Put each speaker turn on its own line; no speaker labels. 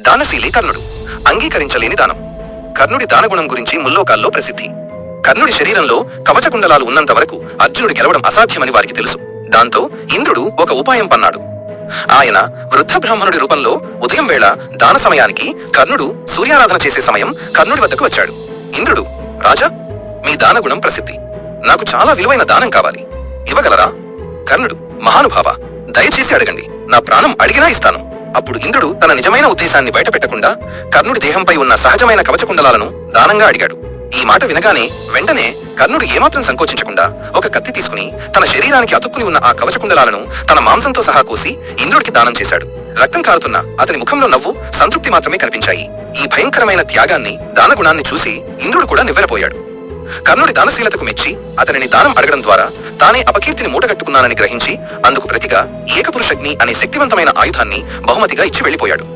దానశీలి కర్ణుడు. అంగీకరించలేని దానం. కర్ణుడి దానగుణం గురించి ముల్లోకాల్లో ప్రసిద్ధి. కర్ణుడి శరీరంలో కవచకుండలాలు ఉన్నంత వరకు అర్జునుడు గెలవడం అసాధ్యమని వారికి తెలుసు. దాంతో ఇంద్రుడు ఒక ఉపాయం పన్నాడు. ఆయన వృద్ధ బ్రాహ్మణుడి రూపంలో ఉదయం వేళ దాన సమయానికి కర్ణుడు సూర్యారాధన చేసే సమయం కర్ణుడి వద్దకు వచ్చాడు. ఇంద్రుడు రాజా మీ దానగుణం ప్రసిద్ధి. నాకు చాలా విలువైన దానం కావాలి. ఇవ్వగలరా? కర్ణుడు మహానుభావ దయచేసి అడగండి. నా ప్రాణం అడిగినా ఇస్తాను. అప్పుడు ఇంద్రుడు తన నిజమైన ఉద్దేశాన్ని బయటపెట్టకుండా కర్ణుడి దేహంపై ఉన్న సహజమైన కవచకుండలాలను దానంగా అడిగాడు. ఈ మాట వినగానే వెంటనే కర్ణుడు ఏమాత్రం సంకోచించకుండా ఒక కత్తి తీసుకుని తన శరీరానికి అతుక్కుని ఉన్న ఆ కవచకుండలాలను తన మాంసంతో సహా కోసి ఇంద్రుడికి దానం చేశాడు. రక్తం కారుతున్న అతని ముఖంలో నవ్వు సంతృప్తి మాత్రమే కనిపించాయి. ఈ భయంకరమైన త్యాగాన్ని దానగుణాన్ని చూసి ఇంద్రుడు కూడా నివ్వెరపోయాడు. కర్ణుడి దానశీలతకు మెచ్చి అతనిని దానం అడగడం ద్వారా తానే అపకీర్తిని మూటగట్టుకున్నానని గ్రహించి అందుకు ప్రతిగా ఏకపురుషగ్ని అనే శక్తివంతమైన ఆయుధాన్ని బహుమతిగా ఇచ్చి వెళ్ళిపోయాడు